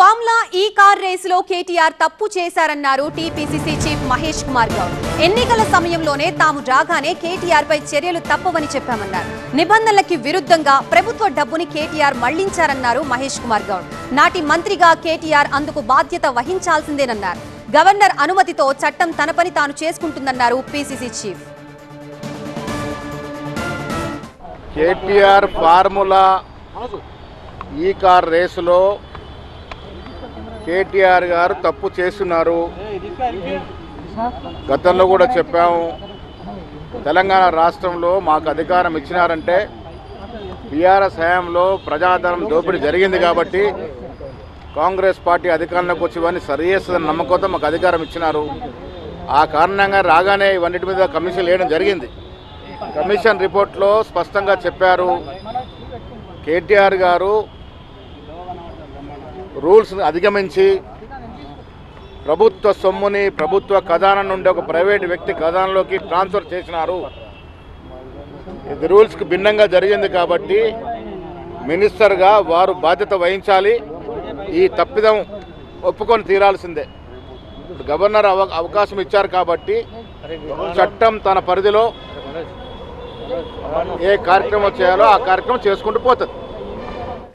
Formula E car రేసులో కేటీఆర్ తప్పు చేశారన్నారు టీపీసీసీ చీఫ్ మహేష్ కుమార్ గౌడ్. ఎన్నికల సమయంలోనే తాము రాగానే కేటీఆర్ పై చర్యలు తప్పవని చెప్పామన్నారు. నిబంధనలకి విరుద్ధంగా ప్రభుత్వ డబ్బుని కేటీఆర్ మళ్ళించారన్నారు మహేష్ కుమార్ గౌడ్. నాటి మంత్రిగా కేటీఆర్ అందుకు బాధ్యత వహించాల్సిందేనన్నారు. గవర్నర్ అనుమతితో చట్టం తన పని తాను చేసుకుంటుందన్నారు PCC chief. KTR formula E car రేసులో కేటీఆర్ గారు తప్పు చేస్తున్నారు. గతంలో కూడా చెప్పాము. తెలంగాణ రాష్ట్రంలో మాకు అధికారం ఇచ్చినారంటే బీఆర్ఎస్ హయాంలో ప్రజాధనం దోపిడీ జరిగింది కాబట్టి కాంగ్రెస్ పార్టీ అధికారంలోకి వచ్చి ఇవన్నీ సరిచేస్తుందని నమ్మకంతో మాకు అధికారం ఇచ్చినారు. ఆ కారణంగా రాగానే ఇవన్నిటి మీద కమిషన్ వేయడం జరిగింది. కమిషన్ రిపోర్ట్లో స్పష్టంగా చెప్పారు. కేటీఆర్ గారు రూల్స్ని అధిగమించి ప్రభుత్వ సొమ్ముని ప్రభుత్వ ఖజానా నుండి ఒక ప్రైవేట్ వ్యక్తి ఖజానాలోకి ట్రాన్స్ఫర్ చేసినారు. ఇది రూల్స్కి భిన్నంగా జరిగింది కాబట్టి మినిస్టర్గా వారు బాధ్యత వహించాలి. ఈ తప్పిదం ఒప్పుకొని తీరాల్సిందే. ఇప్పుడు గవర్నర్ అవ అవకాశం ఇచ్చారు కాబట్టి చట్టం తన పరిధిలో ఏ కార్యక్రమం చేయాలో ఆ కార్యక్రమం చేసుకుంటూ పోతుంది.